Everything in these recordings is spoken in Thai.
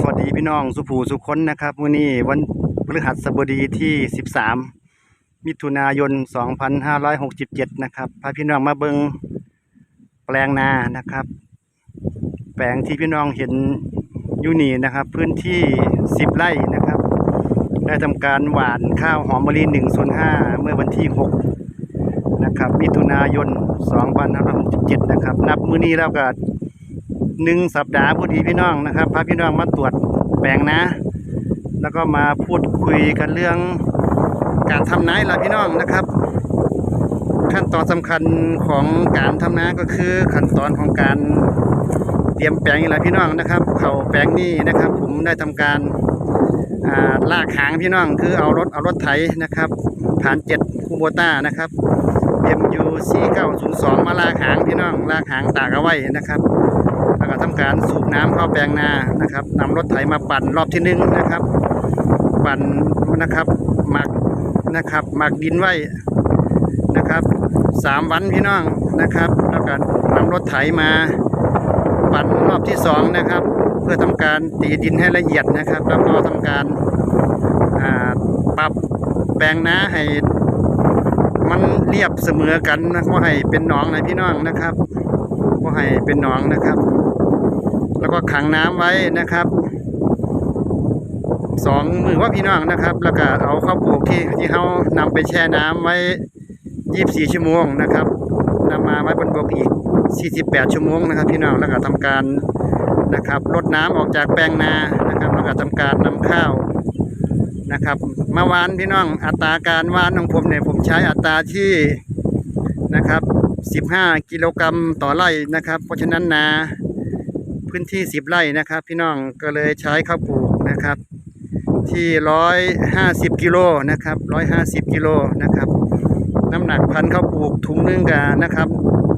สวัสดีพี่น้องสุภูสุคนนะครับวันนี้วันพฤหัสบดีที่ 13 มิถุนายน 2567 นะครับพาพี่น้องมาเบิงแปลงนานะครับ แปลงที่พี่น้องเห็นอยู่นี่นะครับ พื้นที่ 10 ไร่นะครับ ได้ทำการหว่านข้าวหอมมะลิ1ส่วน5เมื่อวันที่ 6 นะครับ มิถุนายน 2567 นะครับ นับมื้อนี้แล้วก็ หนึ่งสัปดาห์พอดีพี่น้องนะครับพาพี่น้องมาตรวจแปลงนะ แล้วก็มาพูดคุยกันเรื่องการทำนาละพี่น้องนะครับ ขั้นตอนสำคัญของการทำนาก็คือขั้นตอนของการเตรียมแปลงนี่แหละพี่น้องนะครับ เขาแปลงนี้นะครับ ผมได้ทำการาลากหางพี่น้องคือเอารถเอารถไถนะครับผ่านเจ็ดคูโบต้านะครับ MU 4902มาลากหางพี่น้องลากหางตากเอาไว้นะครับ แล้วก็ทำการสูบน้ำเข้าแปลงนานะครับนำรถไถมาปั่นรอบที่หนึ่งนะครับ ปั่นนะครับหมักนะครับหมักดินไว้นะครับสามวันพี่น้องนะครับ แล้วก็นำรถไถมาปั่นรอบที่สองนะครับ เพื่อทำการตีดินให้ละเอียดนะครับ แล้วก็ทำการปรับแปลงนาให้มันเรียบเสมอกันนะว่าให้เป็นหนองนะพี่น้องนะครับว่าให้เป็นหนองนะครับ แล้วก็ขังน้ำไว้นะครับสองมือว่าพี่น้องนะครับ แล้วก็เอาข้าวปลูกที่ที่เขานำไปแช่น้ำไว้ยี่บสี่ชั่วโมงนะครับนำมาไว้บนบกอีก 48 ชั่วโมงนะครับ พี่น้องแล้วก็ทำการนะครับลดน้ำออกจากแปลงนานะครับ แล้วก็ทำการนำข้าวนะครับมาวานพี่น้องอัตราการวานของผมเนี่ยผมใช้อัตราที่นะครับ 15 กิโลกรัมต่อไร่นะครับ เพราะฉะนั้นนา พื้นที่10ไร่นะครับ พี่น้องก็เลยใช้ข้าวปลูกนะครับ ที่150กิโลนะครับ150กิโลนะครับน้ำหนักพันข้าวปลูกถุงนึงกับนะครับ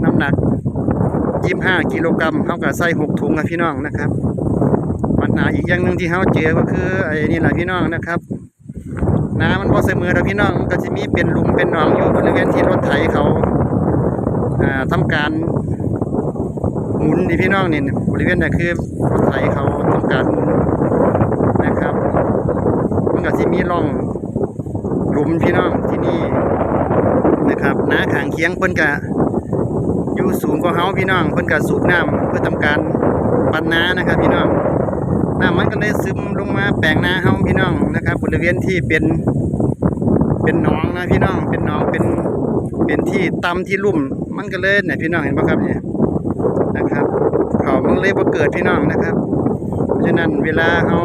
น้ำหนัก25กิโลกรัมเท่ากับไส้6ถุงนะพี่น้องนะครับ ปัญหาอีกอย่างหนึ่งที่เขาเจอก็คือไอ้นี่แหละพี่น้องนะครับน้ำมันพอเสมอแล้วพี่น้องก็จะมีเป็นหลุมเป็นหนองอยู่บริเวณที่รถไถเขาอ่าทำการหมุนนี่พี่น้องนี่บ ริเวณนี้คือรถไถเขาทำการหมุนนะครับมันก็ที่มีร่องหลุมพี่น้องที่นี่นะครับน้าขางเคียงเพิ่นกะอยู่สูงกว่าเฮาพี่น้องเพิ่นกะสูบน้ำเพื่อทำการปั่นน้านะครับพี่น้องน้ำมันก็เลยซึมลงมาแปลงนาเฮาพี่น้องนะครับ บริเวณที่เป็นเป็นหนองนะพี่น้องเป็นหนองเป็นเป็นที่ต่ำที่ลุ่มมันก็เลยเนี่ยพี่น้องเห็นปะครับเนี่ย มันเลยบ่เกิดพี่น้องนะครับ เพราะฉะนั้นเวลาเขา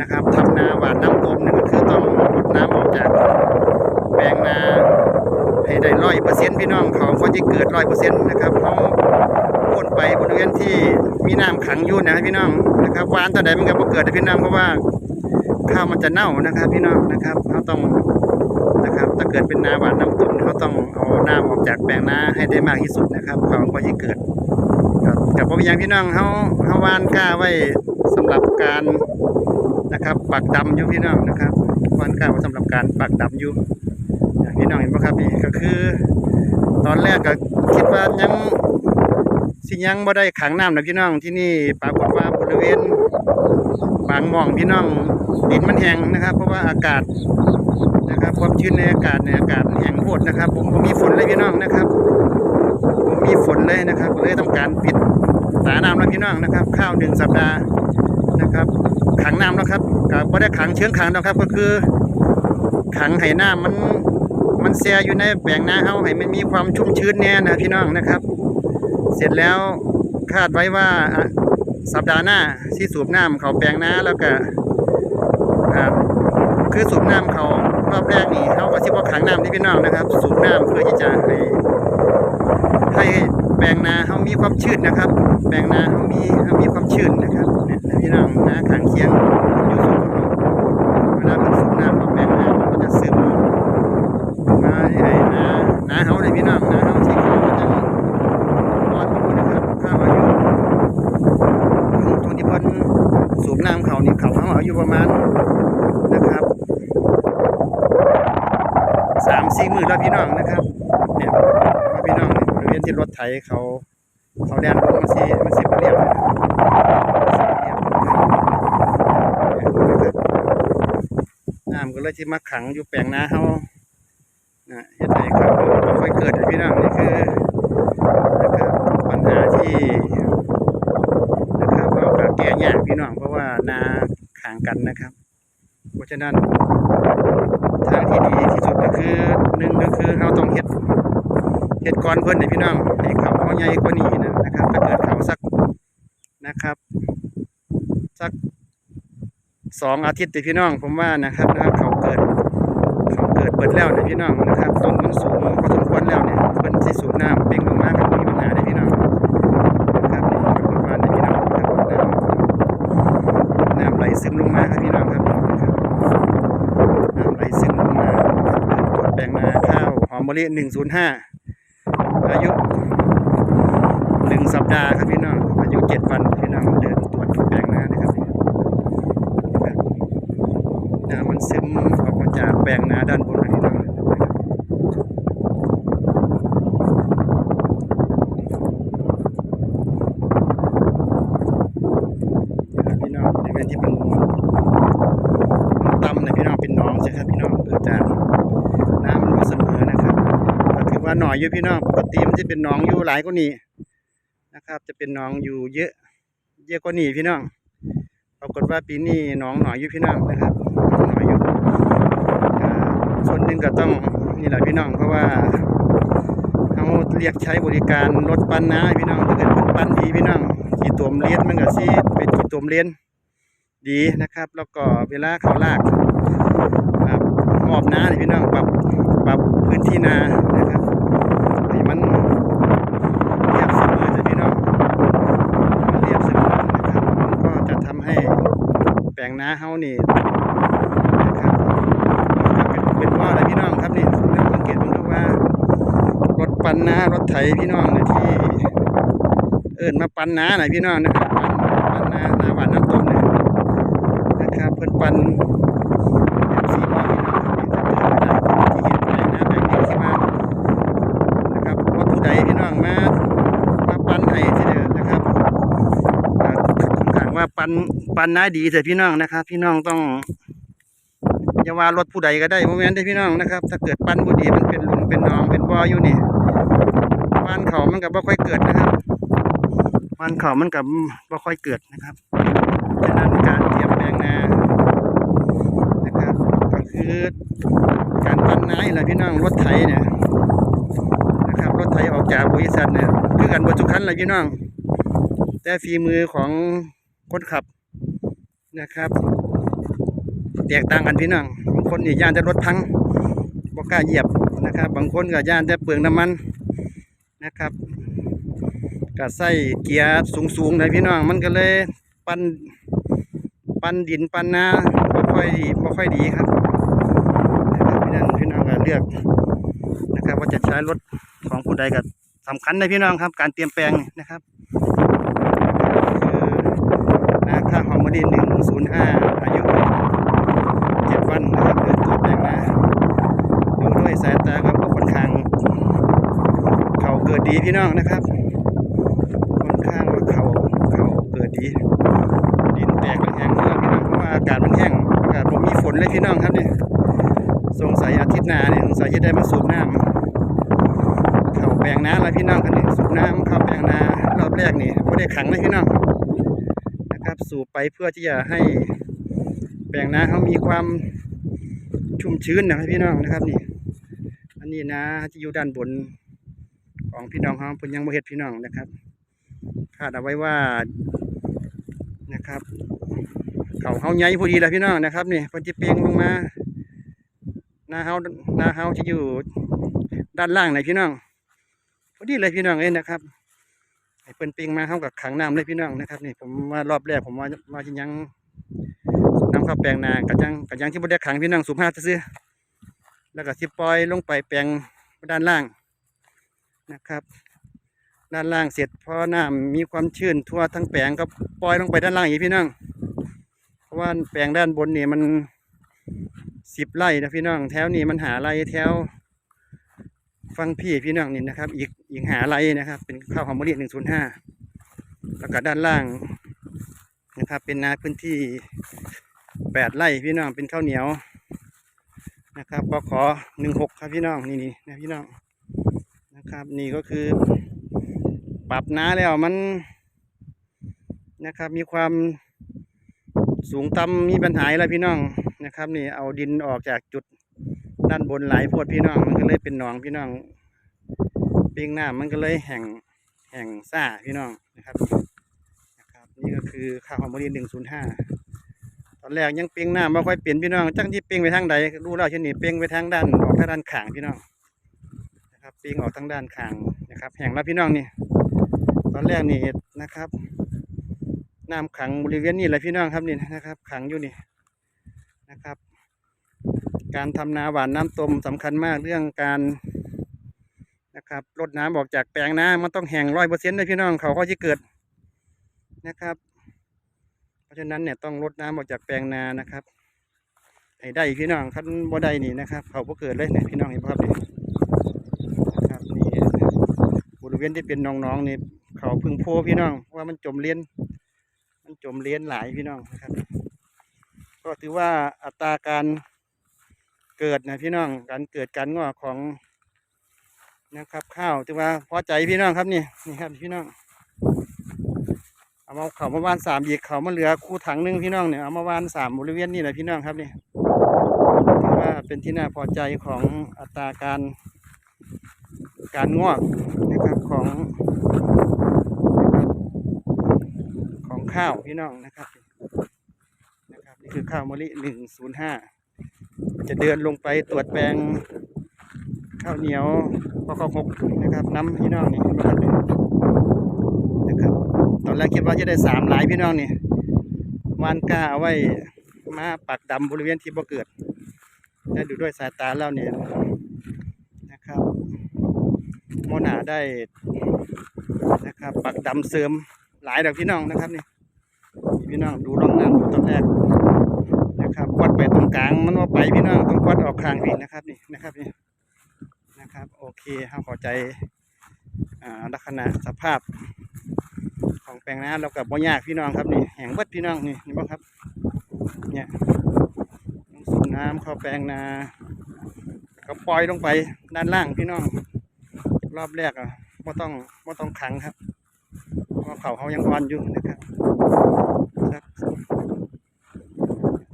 นะครับทำนาหวานน้ำต้มนี่ก็คือต้องลดน้ำออกจากแปลงนาให้ได้ร้อยเปอร์เซ็นต์พี่น้องเขาก็จะเกิดร้อยเปอร์เซ็นต์นะครับเขาพ่นไปบริเวณที่มีน้ำขังอยู่นะพี่น้องนะครับหวานตอนใดมันก็บ่เกิดพี่น้องเพราะว่าข้าวมันจะเน่านะครับ พี่น้องนะครับเขาต้องนะครับถ้าเกิดเป็นนาหวานน้ำต้มเขาต้องเอาน้ำออกจากแปลงนาให้ได้มากที่สุดนะครับเขาก็จะเกิด กับพ่อพี่ยังพี่น้องเขาเขาวานกล้าไว้สำหรับการนะครับปักดำอยู่พี่น้องนะครับวานกล้าไว้สำหรับการปักดำอยู่พี่น้องเห็นไหมครับนี่ก็คือ ตอนแรกก็คิดว่ายังสิยังบ่ได้ขังน้ำนะพี่น้องที่นี่ปรากฏว่าบริเวณบางหม่องพี่น้องดินมันแห้งนะครับ เพราะว่าอากาศนะครับความชื้นในอากาศในอากาศแห้งโหดนะครับผมผมมีฝนเลยพี่น้องนะครับ มีฝนเลยนะครับเลยต้องการปิดสาน้ำแล้วพี่น้องนะครับ ข้าวหนึ่งสัปดาห์นะครับ ขังน้ำแล้วครับกับไม่ได้ขังเชื้องขังนะครับ ก็คือ ขังให้น้ำมันมันแช่อยู่ในแปลงนาเฮาให้มันมีความชุ่มชื้นแน่นะพี่น้องนะครับ เสร็จแล้วคาดไว้ว่าสัปดาห์หน้าที่สูบน้ำเขาแปลงนาแล้วก็คือสูบน้ำเขารอบแรกนี่เขาก็สิบ่าขังน้ำที่พี่น้องนะครับ สูบน้ำเพื่อที่จะให้ ให้แปลงนาเขามีความชื้นนะครับ แปลงนาเขามีเขามีความชื้นนะครับเนี่ยพี่น้องนาขางเคียงอยู่สูงเวลาเป็นสูบน้ำของแปลงนามันก็จะซึมมาไอ้นานาเขาเลยพี่น้องนาเขาที่เขาจะรอนอยู่นะครับข้าวอายุช่วงที่พิ่นสูบน้ำเขานี่เขาเขาอายุประมาณนะครับสามสี่หมื่นแล้วพี่น้องนะครับ ที่รถไถเขาเขาแน่นมันสีมันสีเรียบน้ำก็เลยที่มาขังอยู่แปลงนาเขานะเห็ดไถเขาค่อยเกิดพี่น้องนี่คือปัญหาที่นะครับเราแก้ยากพี่น้องเพราะว่านาขังกันนะครับ เพราะฉะนั้นทางที่ดีที่สุดก็คือหนึ่งก็คือเราต้องเฮ็ด เฮ็ดก่อนเพิ่นนี่พี่น้องให้เขาเขาใหญ่กว่านี้นะนะครับถ้าเกิดเขาสักนะครับ สักสองอาทิตย์ติพี่น้องผมว่านะครับนะเขาเกิดเขาเกิดเปิดแล้วเนี่ยพี่น้องนะครับต้นมันสูงพอสมควรแล้วเนี่ยเพิ่นสิสูบน้ำเป่งลงมาก็มีปัญหาได้พี่น้องนะครับประมาณนี้พี่น้องครับน้ำน้ำไหลซึมลงมาครับพี่น้องครับนะครับน้ำไหลซึมลงมาตรวจแปลงนาข้าวหอมมะลิหนึ่งศูนย์ห้า อายุหนึ่งสัปดาห์ครับพี่น้องอายุเจ็ดวันพี่น้องเดินตรวจแปลงนานะครับน้ำมันซึมออกมาจากแปลงนาด้านบนนะพี่น้องนะครับนพี่น้องในเวที่มันมันต่ำนะพี่น้องเป็นน้องใช่ครับพี่น้องเกิดจากน้ำมันมาเสมอนะครับก็ถือว่าหน่อยอยู่พี่น้อง จะเป็นหนองอยู่หลายกว่านี้นะครับ จะเป็นหนองอยู่เยอะ เยอะกว่านี้พี่น้องปรากฏว่าปีนี้หน้องหน่อยอยู่พี่น้องนะครับหนองหน่อยอยู่อ่าส่วนหนึ่งก็ต้องนี่แหละพี่น้องเพราะว่าเขาเรียกใช้บริการรถปั้นนาพี่น้องถ้าเกิดเพิ่นปั้นดีพี่น้องขี่ตัวมเลียนมันก็สิเป็นขี่ตัวมเลียนดีนะครับ แล้วก็เวลาเขาลากอ่ามอบนาพี่น้องปรับปรับพื้นที่นานะครับให้มันเรียบเสมอจะพี่น้อง เรียบเสมอนะครับมันก็จะทำให้แปล งนาเฮานี่นะครับเป็นเป็นว่าอะไรพี่น้องครับนี่เราสังเกตดูว่ารถปันนารถไถพี่น้องนี่ยที่ เอิ้นมาปันนาหน่อยพี่น้องนะครับปันนนานาหวานน้ำต้นนะครับเพิ่นปันสีว่าพี่น้องครับนี่ถ้าเกิดอะไรที่เห็นแปลงนาแปลงนี้สิมานะครับว่าผู้ใดพี่น้องมามาปันให้ที่เด้อนะครับ อ่าถาม ว่าปันปันน้าดีแต่พี่น้องนะครับ พี่น้องต้องอย่าว่ารถผู้ใดก็ได้โมเมนต์ได้พี่น้องนะครับ ถ้าเกิดปันบุดีมันเป็นหลุมเป็นนองเป็นบ่ออยู่นี่ปันเขามันกับบ่ค่อยเกิดนะครับปันเขามันกับบ่ค่อยเกิดนะครับฉะนั้นการเตรียมแปลงนานะครับก็คือการปันน้านี่แหละพี่น้องรถไถเนี่ยนะครับรถไถออกจากบริษัทเนี่ยคือกันบรรทุกคันเลยพี่น้องแต่ฝีมือของ คนขับนะครับแตกต่างกันพี่น้องบางคนนี่ย่านจะรถพังบ่กล้าเหยียบนะครับ บางคนก็ย่านจะเปลืองน้ำมันนะครับก็ใส่เกียร์สูงๆเลยพี่น้องมันก็เลยปั้นปั้นดินปั้นนาบ่ค่อยบ่ค่อยดีครับนะครับพี่น้องพี่น้องก็เลือกนะครับ ว่าจะใช้รถของผู้ใดก็สำคัญนะพี่น้องครับ การเตรียมแปลงนะครับ นาข้าวหอมมะลิหนึ่งศูนย์ห้าอายุเจ็ดวันนะครับเดินตัวแปลงนาดูด้วยสายตาครับก็ค่อนข้าง เขาเกิดดีพี่น้องนะครับค่อนข้างว่าเขาเขาเกิดดีดินแตกแห้งเมื่อพี่น้องเพราะว่าอากาศมันแห้งอากาศผมมีฝนเลยพี่น้องครับเนี่ยสงสัยอาทิตย์หน้าเนี่ยสงสัยจะได้มาสูบน้ำเขาแปลงนาแล้วพี่น้องคันนี้สูบน้ำเขาแปลงนารอบแรกนี่ไม่ได้ขังนะพี่น้อง นะครับ สูบไปเพื่อที่จะให้แปลงนาเขามีความชุ่มชื้นนะครับพี่น้องนะครับนี่ อันนี้นะที่อยู่ด้านบนของพี่น้องเขาเพิ่นยังบ่เฮ็ดพี่น้องนะครับคาดเอาไว้ว่านะครับเขาเฮาใหญ่พอดีแล้วพี่น้องนะครับนี่เพิ่นจะเปียงลงมานาเฮานาเฮาที่อยู่ด้านล่างไหนพี่น้องพอดีเลยพี่น้องเอ้ยนะครับ เปิ้นปิงมาเข้ากับขังน้ำเลยพี่น้องนะครับนี่ผมว่ารอบแรกผมว่ามาที่ยังสูบน้ำเข้าแปลงนากระยังกระยังที่บ่ได้ขังพี่น้องสูบห้าซื้อแล้วก็สิปล่อยลงไปแปลงด้านล่างนะครับ ด้านล่างเสร็จพอน้ำมีความชื้นทั่วทั้งแปลงก็ปล่อยลงไปด้านล่างอีกพี่น้องเพราะว่าแปลงด้านบนนี่มันสิบไร่นะพี่น้องแถวนี้มันหาไร่แถว ฟังพี่พี่น้องนี่นะครับ อีกอีกหาไรนะครับ เป็นข้าวหอมมะลิหนึ่งศูนย์ห้าแล้วก็ด้านล่างนะครับ เป็นนาพื้นที่แปดไร่พี่น้องเป็นข้าวเหนียวนะครับปขอหนึ่งหกครับพี่น้องนี่นี่นะพี่น้องนะครับ นี่ก็คือ ปรับน้าแล้วมันนะครับ มีความสูงต่ำมีปัญหาแล้วพี่น้องนะครับ นี่เอาดินออกจากจุด ด้านบนหลายโพดพี่น้องมันก็เลยเป็นหนองพี่น้องปิงหน้ามันก็เลยแห่งแห่งซ่าพี่น้องนะครับนะครับ นี่ก็คือข้าวหอมมะลิหนึ่งศูนย์ห้าตอนแรกยังเปียงหน้าไม่ค่อยเปลี่ยนพี่น้องจังที่เปียงไปทางใดรู้แล้วเช่นนี้เปียงไปทางด้านออกทางด้านขางพี่น้องนะครับเปียงออกทางด้านขางนะครับ แห่งแล้วพี่น้องนี่ ตอนแรกนี่นะครับน้ำขังบริเวณนี้แหละพี่น้องครับนี่นะครับ ขังอยู่นี่ การทำนาหวานน้ำต้มสำคัญมากเรื่องการนะครับลดน้ำออกจากแปลงนามันต้องแห้งร้อยเปอร์เซ็นต์เลยพี่น้องเขาก็จะเกิดนะครับ เพราะฉะนั้นเนี่ยต้องลดน้ำออกจากแปลงนานะครับให้ได้พี่น้องขั้นบ่ได้นี่นะครับเขาก็เกิดเลยเนี่ยพี่น้องเห็นไหมครับนี่นะครับนี่บริเวณที่เป็นน้องๆนี่เขาพึ่งโพพี่น้องเพราะว่ามันจมเลี้ยนมันจมเลี้ยนหลายพี่น้องนะครับ ก็ถือว่าอัตราการ เกิดนะพี่น้องการเกิดการงอกของนะครับข้าวถือว่าพอใจพี่น้องครับนี่นี่ครับพี่น้องเอามาเขามาวานสามอีกเขามาเหลือคู่ถังหนึงพี่น้องเนี่ยเอามาวานสามบริเวณนี่แหละพี่น้องครับนี่ถือว่าเป็นที่น่าพอใจของอัตราการ การงอกนะครับของของข้าวพี่น้องนะครับนะครับนี่คือข้าวมะลิหนึ่งศูนย์ห้า จะเดินลงไปตรวจแปลงข้าวเหนียวพอข้าวหกนะครับ น้ำพี่น้องนี่นไหมครับนะครับ ตอนแรกคิดว่าจะได้สามหลายพี่น้องนี่วานกล้าเอาไว้มาปักดำบริเวณที่บ่เกิดแต่ดูด้วยสายตาแล้วเนี่ยนะครับโมนาได้นะครับ ปักดำเสริมหลายดอกพี่น้องนะครับนี่พี่น้องดูร่องน้ำดูตอนแรก ครัดไปตรงกลางมันว่าไปพี่น้องต้องกวดออกข้างพี่นะครับนี่นะครับนี่นะครับ โอเคเข้าข้าใจอ่าลักษณะสภาพ ของแปลงนาเรากับบ่ยากพี่น้องครับนี่แห้งเบิดพี่น้องนี่นี่บ้างครับเนี่ยสูบน้ำเข้าแปลงนาก็ปล่อยลงไปด้านล่างพี่น้อง รอบแรกอะไม่ต้องไม่ต้องขังครับเพราะเขาเขายังอ่อนอยู่นะครับ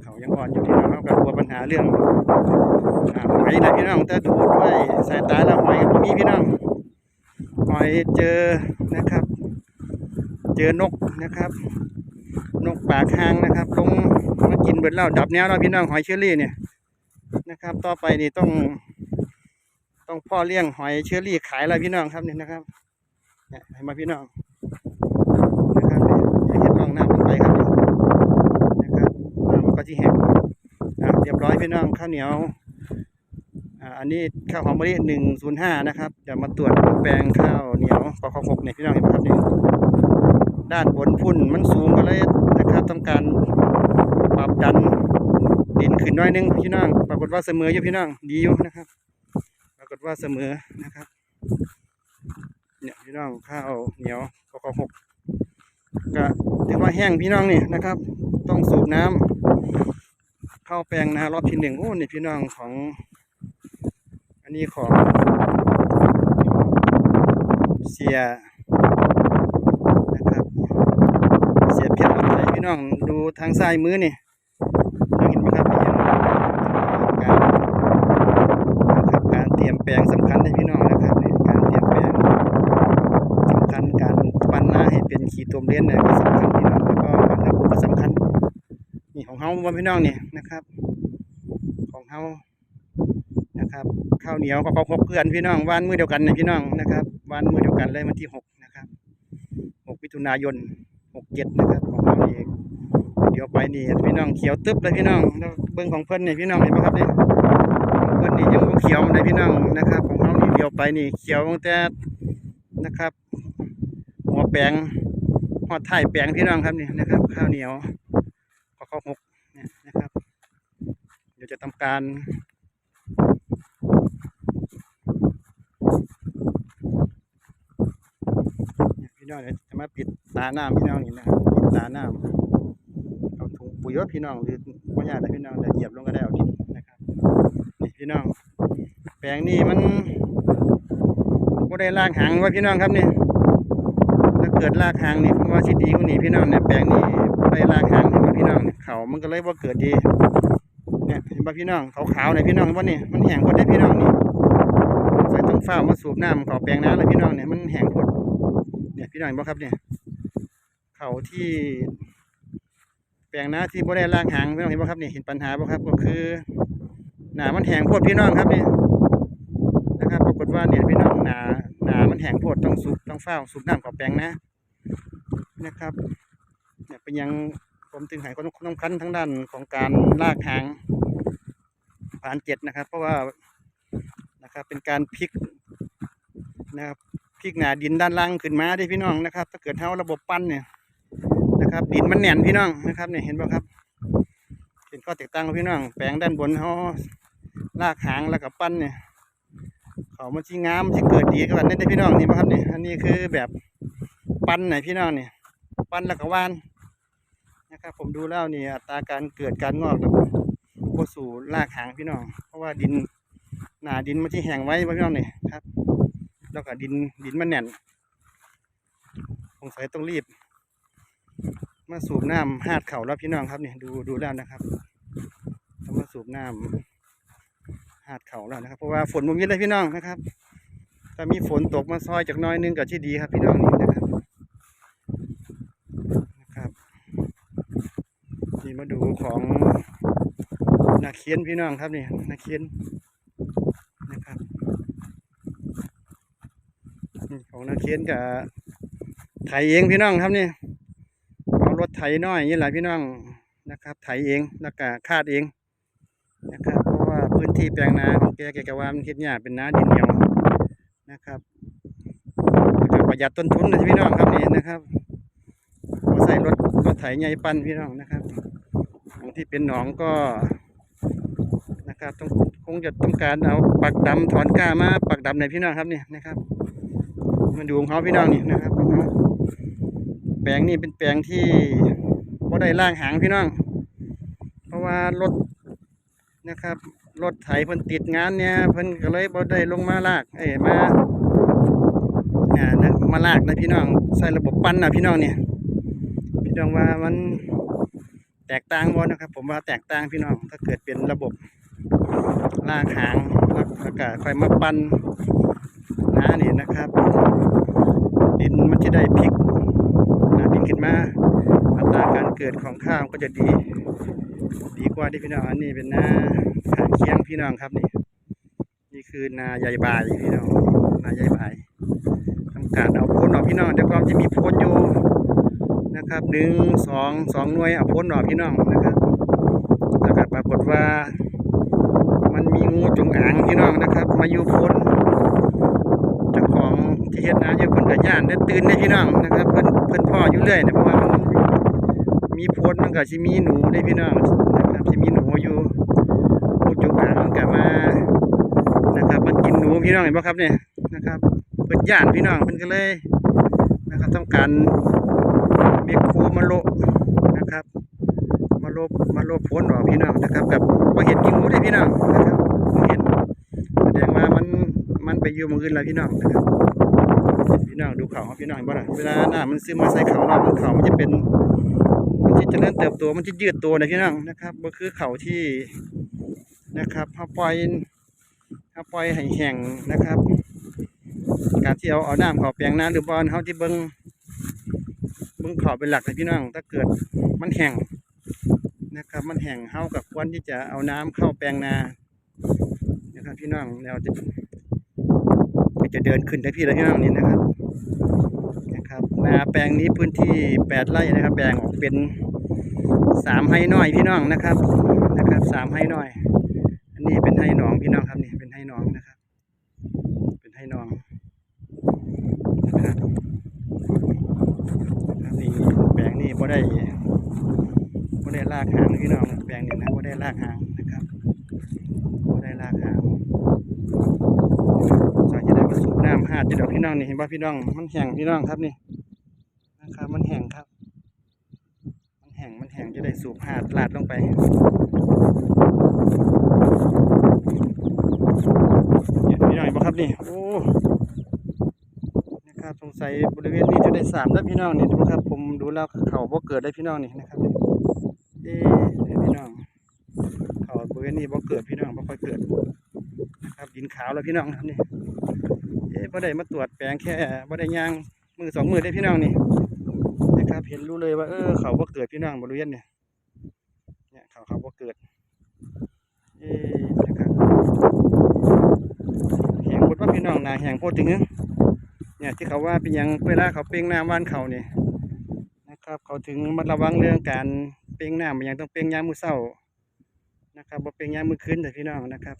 เขายังอ่อนอยู่ที่น้องเขากับกลัวปัญหา เรื่องอ่าหอยนะพี่น้องแต่ดูด้วยสายตาแล้วหอยก็มีพี่น้องหอยเจอนะครับ เจอนกนะครับ นกปากหางนะครับ ลงมากินเบิดแล้วดับแนวแล้วพี่น้องหอยเชอรี่เนี่ยนะครับ ต่อไปนี่ต้อง ต้องพ่อเลี้ยงหอยเชอรี่ขายแล้วพี่น้องครับนี่นะครับเนี่ยให้มาพี่น้องนะครับเห็นร่องน้ำลงไปครับนี่นะครับน้ำมันก็ที่แห้ง รียบร้อยพี่น้องข้าวเหนียวอันนี้ข้าวหอมมะลิหนึ่งศูนย์ห้านะครับจะมาตรวจแปลงข้าวเหนียวปอหกเนี่ยพี่น้องเห็นไหมครับนี่ด้านบนพุ่นมันสูงก็เลยนะครับต้องการปรับดันดินขึ้นน้อยนึงพี่น้องปรากฏว่าเสมออยู่พี่น้องดีอยู่นะครับ ปรากฏว่าเสมอนะครับเนี่ยพี่น้องข้าวเหนียวกขหกก็ถือว่าแห้งพี่น้องนี่นะครับ ต้องสูบน้ำ เข้าแปลงนารอบที่หนึ่งโอ้นี่พี่น้องของ อันนี้ของ เสียนะครับ เสียเพียรลำไส้พี่น้องดูทางซ้ายมือนี่เราเห็นไหมครับนี่ยังการนะครับการเตรียมแปลงสำคัญในพี่น้องนะครับนี่การเตรียมแปลงสำคัญการปั้นหน้าให้เป็นขีดตัวเลี้ยนเนี่ยก็สำคัญพี่น้องแล้วก็บรรทัดก็สำคัญนี่ของเฮาบ่พี่น้องนี่นะครับ ของเฮานะครับ ข้าวเหนียวก็เขาพบเพื่อนพี่น้องวานมือเดียวกันเนี่ยพี่น้องนะครับวานมือเดียวกันเลยวันที่หกนะครับหกมิถุนายนหกเจ็ดนะครับของเราเองเดี๋ยวไปนี่พี่น้องเขียวตึ๊บเลยพี่น้องแล้วเบิ้งของเพื่อนนี่พี่น้องเห็นไหมครับนี่ของเพื่อนนี่ยังเขียวเลยพี่น้องนะครับ ของเรานี่เดียวไปนี่เขียวตั้งแต่นะครับ หัวแปลงหัวท้ายแปลงพี่น้องครับนี่นะครับ ข้าวเหนียวก็ข้าหกเนี่ยนะครับ เดี๋ยว จะทำการพี่น้องเดี๋ยวจะมาปิดตาน้ำพี่น้องนี่นะครับปิดตาน้ำเอาถุงปุ๋ยว่าพี่น้องหรือว่าญาติพี่น้องเดี๋ยวเหยียบลงก็ได้เอาดินนะครับนี่พี่น้อง แปลงนี้มันบ่ได้ลากหางไว้พี่น้องครับนี่ถ้าเกิดลากหางนี่ผมว่าสิดีกว่านี้พี่น้องเนี่ยแปลงนี้บ่ได้ลากหางนี่ว่าพี่น้องเนี่ยเขามันก็เลยบ่าเกิดดี เนี่ยเห็นป่ะพี่น้องขาวๆเนี่ยพี่น้องเห็นป่ะนี่มันแห้งหมดได้พี่น้องนี่ใส่ต้องเฝ้ามาสูบน้ำขาแปลงน้ำเลยพี่น้องเนี่ยมันแห้งหมดเนี่ยพี่น้องเห็นป่ะครับเนี่ยเขาที่แปลงน้าที่บ่ได้ล่างหางพี่น้องเห็นป่ะครับเนี่ยเห็นปัญหาป่ะครับก็คือหนามันแห้งโพดพี่น้องครับเนี่ยนะครับปรากฏว่าเนี่ยพี่น้องหนาหนามันแห้งโพดต้องสูบต้องเฝ้าสูบน้ำกับแปลงนะนะครับเนี่ยเป็นยังผมถึงหายความสำคัญทั้งด้านของการลากหางานเจ็ดนะครับ เพราะว่านะครับเป็นการพลิกนะครับพลิกหนาดินด้านล่างขึ้นมาได้พี่น้องนะครับ ถ้าเกิดเท่าระบบปั้นเนี่ยนะครับ ดินมันแน่นพี่น้องนะครับเนี่ยเห็นป่ะครับเห็นข้อแตกต่างของพี่น้องแปลงด้านบนเขาลากหางแล้วกับปั้นเนี่ยเขามันที่งามที่เกิดดีกันนั่นได้พี่น้องนี่ป่ะครับเนี่ยอันนี้คือแบบปั้นไหนพี่น้องเนี่ยปั้นแล้วก็ว่านนะครับ ผมดูแล้วนี่อัตราการเกิดการงอกแบบ ก็สู่ลากหางพี่น้อง เพราะว่าดินหนาดินมันที่แห้งไว้พี่น้องเนี่ยครับ แล้วก็ดินดินมันแน่นสงสัยต้องรีบ มาสูบน้ำหาดเข่าแล้วพี่น้องครับเนี่ยดูดูแล้วนะครับต้องมาสูบน้ำหาดเข่าแล้วนะครับ เพราะว่าฝนมันมีเลยพี่น้องนะครับถ้ามีฝนตกมาซอยจากน้อยนึงก็ที่ดีครับพี่น้องนี่นะครับนะครับนี่มาดูของ นาเคียนพี่น้องครับนี่นาเคียนนะครับของนาเคียนกับไถเองพี่น้องครับนี่เอารถไถน้อยนี่แหละพี่น้องนะครับ ไถเองแล้วก็คาดเองนะครับเพราะว่าพื้นที่แปลงนาของแกแกก็ว่ามันเฮ็ดยาเป็นนาดินเหนียวนะครับประหยัดต้นทุนนะพี่น้องครับนี่นะครับก็ใส่รถรถไถใหญ่ปั่นพี่น้องนะครับบางที่เป็นหนองก็ นะครับต้องคงจะต้องการเอาปักดำถอนก้ามาปักดำในพี่น้องครับเนี่ยนะครับมาดูของเขาพี่น้องนี่นะครับแปลงนี่เป็นแปลงที่บ่ได้ล่างหางพี่น้อง เพราะว่ารถนะครับรถไถเพิ่นติดงานเนี่ยเพิ่นก็เลยบ่ได้ลงมาลากเอ้ยมาอ่านะมาลากนะพี่น้องใส่ระบบปั้นนะพี่น้องเนี่ยพี่น้องว่ามันแตกต่างบ่นะครับ ผมว่าแตกต่างพี่น้องถ้าเกิดเป็นระบบ ลากหางแล้วก็ค่อยมาปั้นน้านี่นะครับ ดินมันจะได้พลิกนาดินขึ้นมาอัตราการเกิดของข้าวก็จะดี ดีกว่าที่พี่น้องอันนี้เป็นนาขางเคียงพี่น้องครับนี่นี่คือนาใหญ่บายพี่น้องนาใหญ่บายทำการเอาพ้นออกพี่น้องเดี๋ยวก็จะมีพ้นอยู่นะครับหนึ่งสองสองหน่วยเอาพ้นออกพี่น้องนะครับแล้วก็ปรากฏว่า งูจงอางพี่น้องนะครับ มาอยู่พ้นเจ้าของที่เฮ็ดนาอยู่เพิ่นก็ย่านได้ตื่นได้พี่น้องนะครับ เพิ่นเพิ่นพ่ออยู่เรื่อยนะเพราะว่ามันมีโพดมันก็สิมีหนูได้พี่น้องนะครับสิมีหนูอยู่งูจงอางมันก็มานะครับมันกินหนูพี่น้องเห็นบ่ครับเนี่ยนะครับเพิ่นย่านพี่น้องเพิ่นก็เลยนะครับต้องการเมโครมาโลนะครับ มาโลมาโลพ้นออกพี่น้องนะครับ กับบ่าเห็นกินหนูได้พี่น้องนะครับ ดงว่ามันมันไปอยู่หมองอื่นแล้วพี่น้องนะครับพี่น้องดูเขาพี่น้องเห็นบ่ล่ะเวลาหน้ามันซึมมาใส่เขาเรามันเขามันจะเป็นมันจะเจริญเติบโตมันจะยืดตัวนะพี่น้องนะครับก็คือเขาที่นะครับเขาปล่อยเขาปล่อยให้แห้งนะครับ การที่เอาเอาน้ำเขาแปลงน้ำหรือบอลเขาที่เบิ้งเบิ้งเขาเป็นหลักเลยพี่น้องถ้าเกิดมันแห้งนะครับมันแห้งเขากับควรที่จะเอาน้ำเข้าแปลงนา พี่น้องเราจะจะเดินขึ้นได้พี่ลยพี่น้องนี่นะครับนะครับนาแปลงนี้พื้นที่แปดไร่นะครับ แบ่งออกเป็นสามไร่น้อยพี่น้องนะครับนะครับสามไร่น้อย อันนี้เป็นไร่หนองพี่น้องครับนี่เป็นไร่หนองนะครับ เป็นไร่หนองนะครับนี่แปลงนี้บ่ได้บ่ได้ลากหางพี่น้องแปลงนี้นะบ่ได้ลากหางนะครับได้ราคาจอยจะได้มาสูบ น้ำหาดจะเดี๋ยวพี่น้องนี่เห็นป่ะพี่น้อง มันแห้งพี่น้องครับนี่นะครับมันแห้งครับ มันแห้งมันแห้งจะได้สูบหาดลาดลงไปเนี่ยพี่น้องเห็นบ่ครับนี่โอ้นะครับสงสัยบริเวณนี้จะได้สามแล้วพี่น้องนี่ดูครับ ผมดูแล้วเขาบ่เกิดได้พี่น้องนี่นะครับนี่เอ๊ะเนี่พี่น้องเขาบริเวณนี้บ่เกิดพี่น้องบ่ค่อยเกิดนะครับดินขาวแล้วพี่น้องครับนี่ บ่ได้มาตรวจแปลงแค่บ่ได้ย่างมือสองมือได้พี่น้องนี่นะครับ เห็นรู้เลยว่าเออเขาบ่เกิดพี่น้องบริเวณเนี่ยเนี่ยเขาเขาบ่เกิดเอ๊นะครับแหงพดว่าพี่น้องนาแหงโพดถึงเนี่ยที่เขาว่าเป็นยังเวลาเขาเป้งหน้ำว่านเขาเนี่ยนะครับ เขาถึงมัดระวังเรื่องการเป้งหน้ำมันยังต้องเป้งยามมือเศร้านะครับบ่เป้งยามมือคืนแต่พี่น้องนะครับ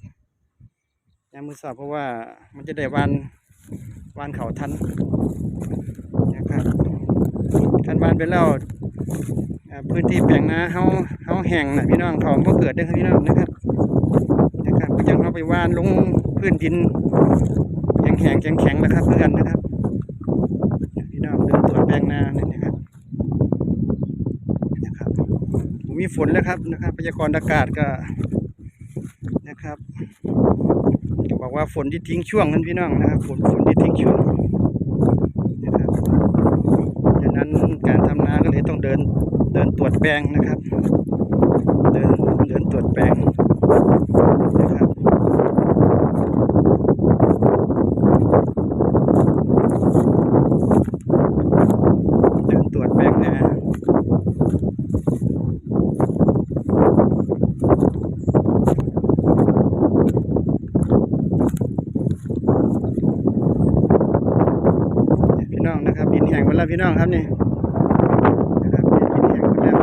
ยามมือเศร้าเพราะว่ามันจะได้วาน วานเขาทันนะครับคันวานไปแล้วอ่าพื้นที่แปลงนาเฮาเฮาแห้งนะพี่น้องเขาบ่เกิดเด้ครับพี่น้องนะครับนะครับก็ยังเอาไปวานลงพื้นดินแข็งแข็งแข็งแข็งนะครับเพื่อนนะครับพี่น้องเดินตรวจแปลงนาเนี่ยนะครับนะครับผมมีฝนแล้วครับนะครับพยากรณ์อากาศก็นะครับ ว่าฝนที่ทิ้งช่วงนั้นพี่น้องนะครับฝนฝนที่ทิ้งช่วงนะครับดังนั้นการทำนาก็เลยต้องเดินเดินตรวจแปลงนะครับ เดินเดินตรวจแปลง นะครับเดินตรวจแปลงนาเนี่ยพี่น้องนะครับดิน แล้วพี่น้องครับนี่นะครับดินแห้งหมดแล้ว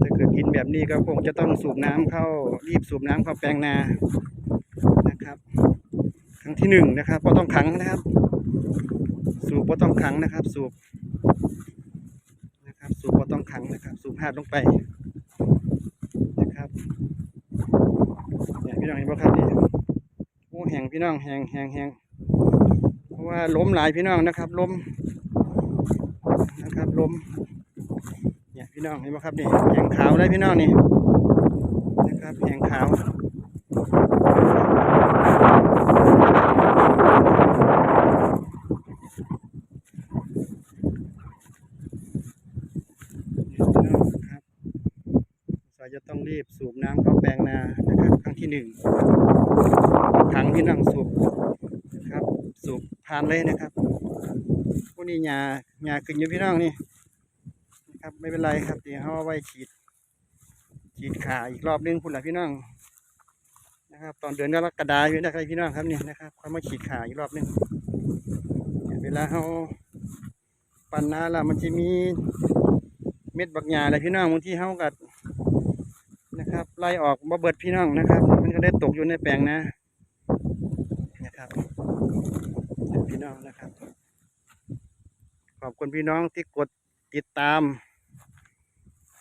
ถ้าเกิดกินแบบนี้ก็คงจะต้องสูบน้ำเข้ารีบสูบน้ำเข้าแปลงนานะครับ ครั้งที่หนึ่งนะครับก็ต้องขังนะครับ สูบก็ต้องขังนะครับ สูบนะครับ สูบก็ต้องขังนะครับ สูบหาดลงไปนะครับเนี่ยพี่น้องเห็นไหมครับนี่โอ้แหงพี่น้องแหงแหงแหง ว่าล้มหลายพี่น้องนะครับล้มนะครับล้มเนี่ยพี่น้องเห็นไหมครับนี่แหงขาวเลยพี่น้องนี่นะครับแหงขาวนี่พี่น้องครับสาจะต้องรีบสูบน้ำเข้าแปลงนานะครับครั้งที่หนึ่งถังพี่น้องสูบานเลยนะครับพวกนี้หญ้าหญ้าขึ้นอยู่พี่น้องนี่นะครับไม่เป็นไรครับเดี๋ยวเขาเอาไว้ฉีด ฉีดขาอีกรอบนึงคุณล่ะพี่น้องนะครับ ตอนเดือนกรกฎาคมอยู่นะครับพี่น้องครับเนี่ยนะครับค่อยมาฉีดขาอีกรอบนึงเวลาเขาปั่นนาล้วมันจะมีเม็ดบักหญ้าอะไรพี่น้องบางที่เขากัดนะครับไล่ออกบ่เบิดพี่น้องนะครับ มันก็ได้ตกอยู่ในแปลงนะนะครับเนี่ย พี่น้องนะครับ ขอบคุณพี่น้องที่กดติดตาม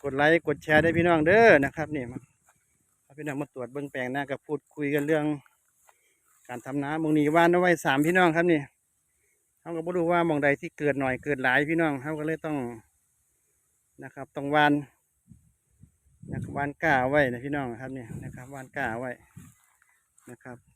กดไลค์กดแชร์ได้พี่น้องเด้อนะครับนี่มาพี่น้องมาตรวจเบื้องแปลงหน้ากับพูดคุยกันเรื่อง การทำน้ำมองนี้ว่านเอาไว้สามพี่น้องครับนี่เขาก็บ่รู้ว่ามองใดที่เกิดหน่อยเกิดหลายพี่น้องเขาก็เลยต้องนะครับต้องวานนะครับวานก้าไว้นะพี่น้องครับนี่นะครับวานก้าไว้นะครับ